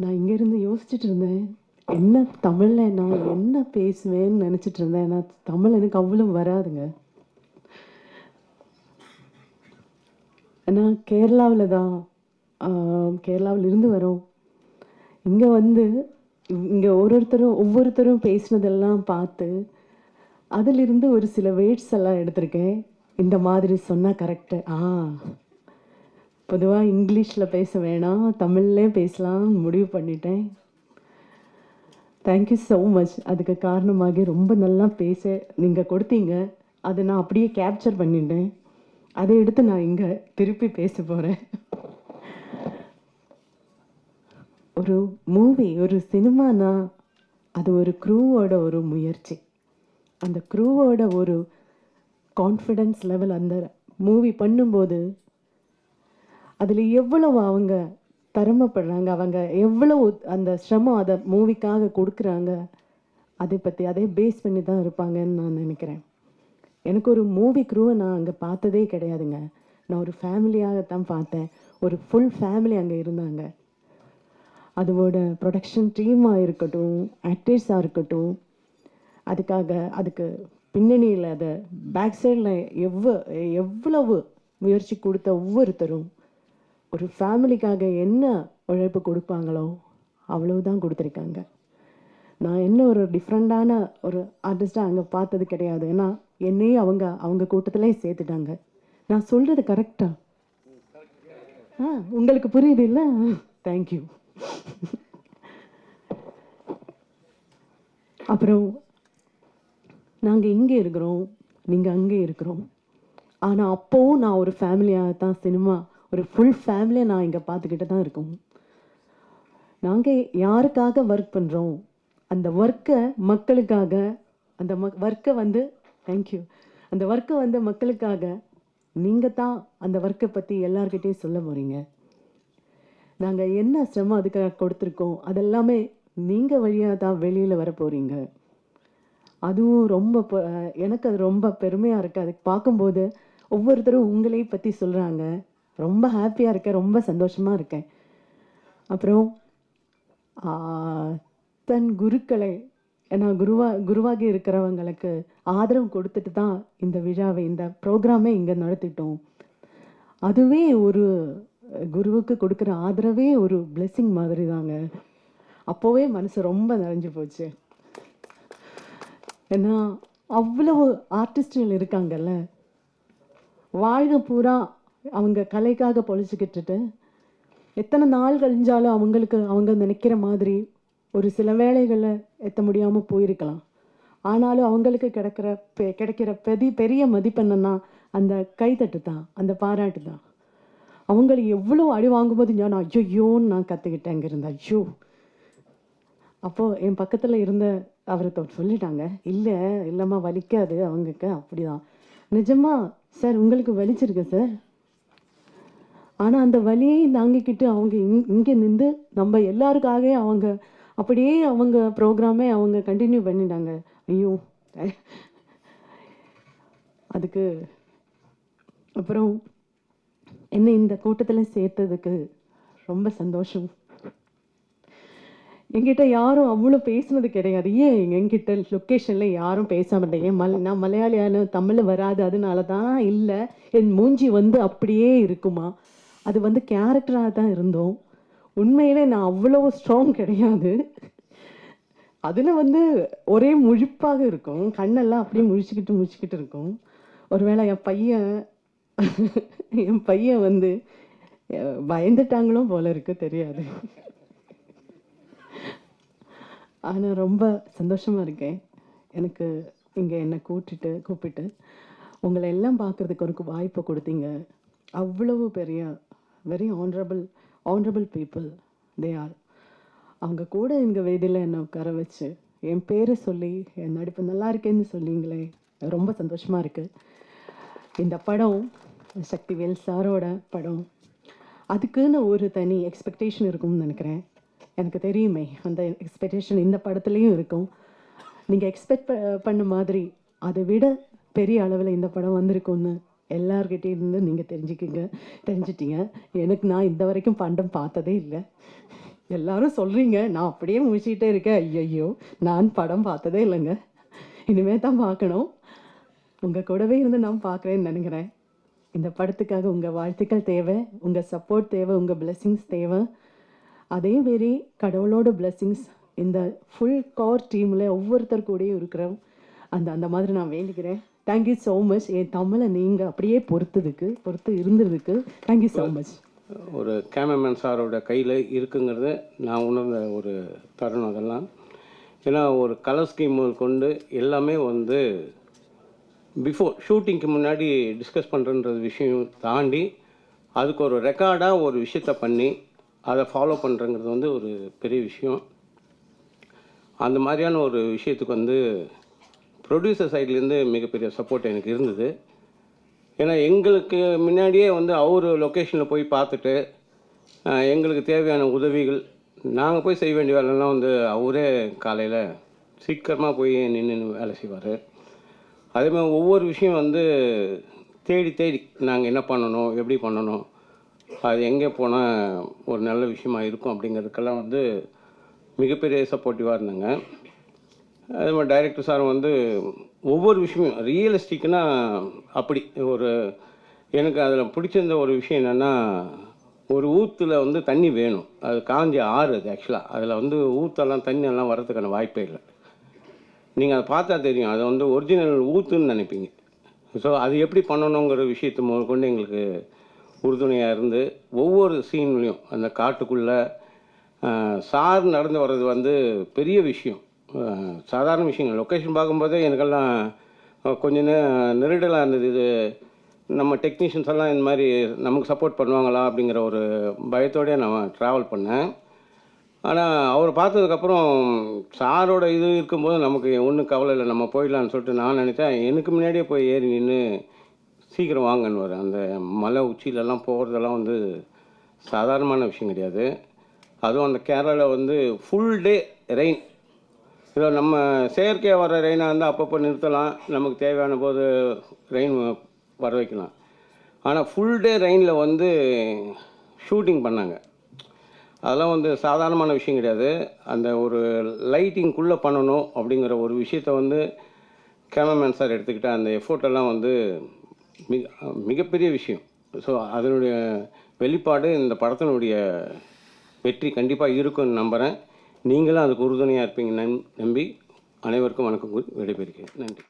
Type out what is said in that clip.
நான் இங்கேருந்து யோசிச்சுட்டு இருந்தேன் என்ன தமிழில் நான் என்ன பேசுவேன்னு நினச்சிட்டு இருந்தேன் நான் தமிழ் எனக்கு அவ்வளோ வராதுங்க. நான் கேரளாவில் தான் கேரளாவில் இருந்து வரோம். இங்கே வந்து இங்கே ஒரு ஒருத்தரும் ஒவ்வொருத்தரும் பேசினதெல்லாம் பார்த்து அதிலிருந்து ஒரு சில வேர்ட்ஸ் எல்லாம் எடுத்திருக்கேன். இந்த மாதிரி சொன்னால் கரெக்டு ஆ. பொதுவாக இங்கிலீஷில் பேச வேணாம் தமிழ்லே பேசலாம் முடிவு பண்ணிட்டேன். தேங்க்யூ ஸோ மச் அதுக்கு காரணமாக ரொம்ப நல்லா பேச நீங்கள் கொடுத்தீங்க. அதை நான் அப்படியே கேப்சர் பண்ணிட்டேன். அதை எடுத்து நான் இங்கே திருப்பி பேச போகிறேன் ஒரு மூவி ஒரு சினிமானா அது ஒரு க்ரூவோட ஒரு முயற்சி. அந்த க்ரூவோட ஒரு கான்ஃபிடென்ஸ் லெவல் அந்த மூவி பண்ணும்போது அதில் எவ்வளவு அவங்க திறமைப்படுறாங்க அவங்க எவ்வளவு அந்த சிரமம் அதை மூவிக்காக கொடுக்குறாங்க அதை பற்றி அதே பேஸ் பண்ணி தான் இருப்பாங்கன்னு நான் நினைக்கிறேன். எனக்கு ஒரு மூவி க்ரூவை நான் அங்கே பார்த்ததே கிடையாதுங்க. நான் ஒரு ஃபேமிலியாகத்தான் பார்த்தேன். ஒரு ஃபுல் ஃபேமிலி அங்கே இருந்தாங்க. அதோட ப்ரொடக்ஷன் டீமாக இருக்கட்டும் ஆக்டர்ஸாக இருக்கட்டும் அதுக்காக அதுக்கு பின்னணியில் அதை பேக் சைடில் எவ்வ எவ்வளவு முயற்சி கொடுத்த ஒவ்வொருத்தரும் ஒரு ஃபேமிலிக்காக என்ன உழைப்பு கொடுப்பாங்களோ அவ்வளவுதான் கொடுத்துருக்காங்க. நான் என்ன ஒரு டிஃப்ரெண்ட்டான ஒரு ஆர்டிஸ்ட்டாக அங்கே பார்த்தது கிடையாது. ஏன்னா என்னையும் அவங்க அவங்க கூட்டத்திலே சேர்த்துட்டாங்க. நான் சொல்கிறது கரெக்டா? ஆ உங்களுக்கு புரியுது இல்லை? தேங்க்யூ அப்புறம் நாங்கள் இங்கே இருக்கிறோம் நீங்கள் அங்கே இருக்கிறோம். ஆனால் அப்போவும் நான் ஒரு ஃபேமிலியாக தான் சினிமா ஒரு ஃபுல் ஃபேமிலியை நான் இங்கே பார்த்துக்கிட்டு தான் இருக்கோம். நாங்கள் யாருக்காக ஒர்க் பண்ணுறோம் அந்த ஒர்க்கை மக்களுக்காக அந்த மக் ஒர்க்கை வந்து தேங்க்யூ அந்த ஒர்க்கை வந்து மக்களுக்காக நீங்கள் தான் அந்த ஒர்க்கை பற்றி எல்லார்கிட்டேயும் சொல்ல போகிறீங்க நாங்கள் என்ன சிரமம் அதுக்காக கொடுத்துருக்கோம்? அதெல்லாமே நீங்கள் வழியாக தான் வெளியில் வர போகிறீங்க அதுவும் ரொம்ப ப- எனக்கு அது ரொம்ப பெருமையாக இருக்குது அதுக்கு பார்க்கும்போது ஒவ்வொருத்தரும் உங்களையும் பற்றி சொல்கிறாங்க ரொம்ப ஹாப்பியாக இருக்கேன் ரொம்ப சந்தோஷமாக இருக்கேன். அப்புறம் தன் குருக்களை ஏன்னா குருவா குருவாகி இருக்கிறவங்களுக்கு ஆதரவு கொடுத்துட்டு தான் இந்த விழாவை இந்த ப்ரோக்ராமே இங்கே நடத்திட்டோம். அதுவே ஒரு குருவுக்கு கொடுக்குற ஆதரவே ஒரு பிளெஸ்ஸிங் மாதிரி தாங்க அப்போவே மனசு ரொம்ப நிறைஞ்சு போச்சு. ஏன்னா அவ்வளவு ஆர்டிஸ்டுகள் இருக்காங்கல்ல. வாழ்க பூரா அவங்க கலைக்காக பொழிச்சுக்கிட்டுட்டு எத்தனை நாள் கழிஞ்சாலும் அவங்களுக்கு அவங்க நினைக்கிற மாதிரி ஒரு சில வேலைகளில் எத்த முடியாமல் போயிருக்கலாம். ஆனாலும் அவங்களுக்கு கிடைக்கிற பெ- கிடைக்கிற பெதி பெரிய மதிப்பெண்ணா அந்த கைத்தட்டு தான் அந்த பாராட்டு தான். அவங்களை எவ்வளோ அடி வாங்கும்போது நான் ஐயோன்னு நான் கற்றுக்கிட்டேன் அங்கே இருந்தேன் ஐயோ. அப்போது என் பக்கத்தில் இருந்த அவர் சொல்லிட்டாங்க இல்லை இல்லைம்மா வலிக்காது அவங்களுக்கு அப்படிதான். நிஜமா சார் உங்களுக்கு வலிச்சிருக்கு சார். ஆனால் அந்த வழியை தாங்கிக்கிட்டு அவங்க இங் இங்கே நின்று நம்ம எல்லாருக்காக அவங்க அப்படியே அவங்க ப்ரோக்ராமே அவங்க கண்டினியூ பண்ணிட்டாங்க. ஐயோ. அதுக்கு அப்புறம் என்னை இந்த கூட்டத்தில் சேர்த்ததுக்கு ரொம்ப சந்தோஷம். என்கிட்ட யாரும் அவ்வளோ பேசுனது கிடையாது. ஏன் என்கிட்ட லொக்கேஷனில் யாரும் பேச ஏன் மல் நான் மலையாளியான தமிழ் வராது அதனால தான் இல்லை. என் மூஞ்சி வந்து அப்படியே இருக்குமா? அது வந்து கேரக்டராக தான் இருந்தோம். உண்மையிலே நான் அவ்வளோ ஸ்ட்ராங் கிடையாது. அதில் வந்து ஒரே முழிப்பாக இருக்கும். கண்ணெல்லாம் அப்படியே முழிச்சுக்கிட்டு முழிச்சுக்கிட்டு இருக்கும். ஒருவேளை என் பையன் என் பையன் வந்து பயந்துட்டாங்களோ போல இருக்கு தெரியாது. ஆனால் ரொம்ப சந்தோஷமாக இருக்கேன். எனக்கு இங்கே என்னை கூட்டிட்டு கூப்பிட்டு. உங்களை எல்லாம் பார்க்குறதுக்கு ஒரு வாய்ப்பை கொடுத்தீங்க. அவ்வளவு பெரிய very honourable honourable people they are அவங்க கூட எங்கள் வேதியில் என்னை உட்கார வச்சு என் பேரை சொல்லி என் நடிப்பு நல்லா இருக்கேன்னு சொல்லிங்களே ரொம்ப சந்தோஷமாக இருக்குது இந்த படம் சக்திவேல் சாரோட படம் அதுக்குன்னு ஒரு தனி எக்ஸ்பெக்டேஷன் இருக்கும்னு நினைக்கிறேன். எனக்கு தெரியுமே அந்த எக்ஸ்பெக்டேஷன் இந்த படத்துலேயும் இருக்கும். நீங்கள் எக்ஸ்பெக்ட் பண்ண மாதிரி அதை விட பெரிய அளவில் இந்த படம் வந்திருக்கும்னு எல்லார்கிட்டே இருந்து நீங்கள் தெரிஞ்சுக்கிங்க தெரிஞ்சிட்டிங்க. எனக்கு நான் இந்த வரைக்கும் பண்டம் பார்த்ததே இல்லை. எல்லாரும் சொல்கிறீங்க நான் அப்படியே முடிச்சுக்கிட்டே இருக்கேன். ஐயையோ நான் படம் பார்த்ததே இல்லைங்க. இனிமே தான் பார்க்கணும். உங்கள் கூடவே இருந்து நான் பார்க்குறேன்னு நினைக்கிறேன். இந்த படத்துக்காக உங்கள் வாழ்த்துக்கள் தேவை உங்கள் சப்போர்ட் தேவை உங்கள் பிளெஸ்ஸிங்ஸ் தேவை. அதே மாரி கடவுளோட பிளெஸ்ஸிங்ஸ் இந்த ஃபுல் கார் டீமில் ஒவ்வொருத்தர் கூடயும் இருக்கிறோம். அந்த அந்த மாதிரி நான் வேண்டிக்கிறேன். தேங்க்யூ ஸோ மச் என் தமிழை நீங்கள் அப்படியே பொறுத்ததுக்கு பொறுத்து இருந்ததுக்கு தேங்க்யூ ஸோ மச் ஒரு கேமராமேன் சாரோட கையில் இருக்குங்கிறது நான் உணர்ந்த ஒரு தருணம் அதெல்லாம். ஏன்னா ஒரு கலர் ஸ்கீம் கொண்டு எல்லாமே வந்து பிஃபோர் ஷூட்டிங்க்கு முன்னாடி டிஸ்கஸ் பண்ணுறன்றது விஷயம் தாண்டி அதுக்கு ஒரு ரெக்கார்டாக ஒரு விஷயத்த பண்ணி அதை ஃபாலோ பண்ணுறங்கிறது வந்து ஒரு பெரிய விஷயம். அந்த மாதிரியான ஒரு விஷயத்துக்கு வந்து ப்ரொடியூசர் சைட்லேருந்து மிகப்பெரிய சப்போர்ட் எனக்கு இருந்தது. ஏன்னா எங்களுக்கு முன்னாடியே வந்து அவர் லொக்கேஷனில் போய் பார்த்துட்டு எங்களுக்கு தேவையான உதவிகள் நாங்கள் போய் செய்ய வேண்டிய வேலைலாம் வந்து அவரே காலையில் சீக்கிரமாக போய் நின்று வேலை செய்வார். அதே மாதிரி ஒவ்வொரு விஷயம் வந்து தேடி தேடி நாங்கள் என்ன பண்ணணும் எப்படி பண்ணணும் அது எங்கே போனால் ஒரு நல்ல விஷயமா இருக்கும் அப்படிங்கிறதுக்கெல்லாம் வந்து மிகப்பெரிய சப்போர்ட்டிவாக இருந்தாங்க. அது மாதிரி டைரக்டர் சார் வந்து ஒவ்வொரு விஷயமும் ரியலிஸ்டிக்னால் அப்படி. ஒரு எனக்கு அதில் பிடிச்சிருந்த ஒரு விஷயம் என்னென்னா ஒரு ஊற்றுல வந்து தண்ணி வேணும். அது காஞ்சி ஆறு அது ஆக்சுவலாக அதில் வந்து ஊற்றெல்லாம் தண்ணி எல்லாம் வரதுக்கான வாய்ப்பே இல்லை. நீங்கள் அதை பார்த்தா தெரியும். அதை வந்து ஒரிஜினல் ஊற்றுன்னு நினைப்பீங்க. ஸோ அது எப்படி பண்ணணுங்கிற விஷயத்தை முதற்கொண்டு எங்களுக்கு உறுதுணையாக இருந்து ஒவ்வொரு சீன்லையும் அந்த காட்டுக்குள்ளே சார் நடந்து வர்றது வந்து பெரிய விஷயம். சாதாரண விஷயங்கள். லொக்கேஷன் பார்க்கும்போதே எனக்கெல்லாம் கொஞ்சம் கொஞ்ச நெருடலாக இருந்தது. இது நம்ம டெக்னீஷியன்ஸ் எல்லாம் இந்த மாதிரி நமக்கு சப்போர்ட் பண்ணுவாங்களா அப்படிங்கிற ஒரு பயத்தோடயே நான் ட்ராவல் பண்ணேன். ஆனால் அவர் பார்த்ததுக்கப்புறம் சாரோட இது இருக்கும்போது நமக்கு ஒன்றும் கவலை இல்லை. நம்ம போயிடலான்னு சொல்லிட்டு நான் நினச்சேன் எனக்கு முன்னாடியே போய் ஏறி நின்று சீக்கிரம் வாங்கன்னு அந்த மலை உச்சியிலலாம் போகிறதெல்லாம் வந்து சாதாரணமான விஷயம் கிடையாது. அதுவும் அந்த கேரளாவில் வந்து ஃபுல் டே ரெயின் இதை நம்ம செயற்கையாக வர ரெயினாக இருந்தால் அப்பப்போ நிறுத்தலாம். நமக்கு தேவையான போது ரெயின் வர வைக்கலாம். ஆனால் ஃபுல் டே ரெயினில் வந்து ஷூட்டிங் பண்ணாங்க. அதெல்லாம் வந்து சாதாரணமான விஷயம் கிடையாது. அந்த ஒரு லைட்டிங்குள்ளே பண்ணணும் அப்படிங்கிற ஒரு விஷயத்த வந்து கேமராமேன் சார் எடுத்துக்கிட்ட அந்த எஃபோர்ட் எல்லாம் வந்து மிக மிகப்பெரிய விஷயம். ஸோ அதனுடைய வெளிப்பாடு இந்த படத்தினுடைய வெற்றி கண்டிப்பாக இருக்கும்னு நம்புகிறேன் நீங்களும் அதுக்கு உறுதுணையாக இருப்பீங்க நம்பி அனைவருக்கும் வணக்கம் கூறி விடைபெறுகிறேன். நன்றி.